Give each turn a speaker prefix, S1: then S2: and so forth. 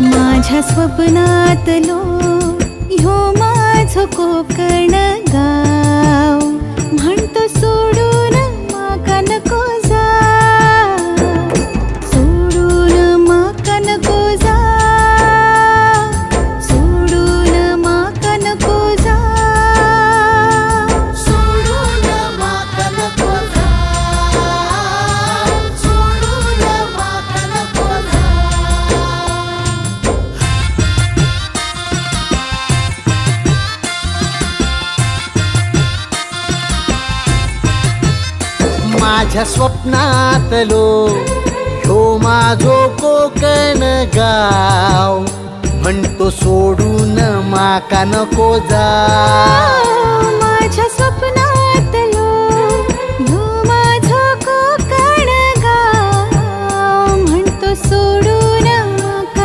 S1: माझ्या स्वप्नातलो ह्यो माझ कोकण
S2: माझ्या स्वप्नातलो ह्यो माझो कोकण गाव. म्हणतो सोडून माका नको जा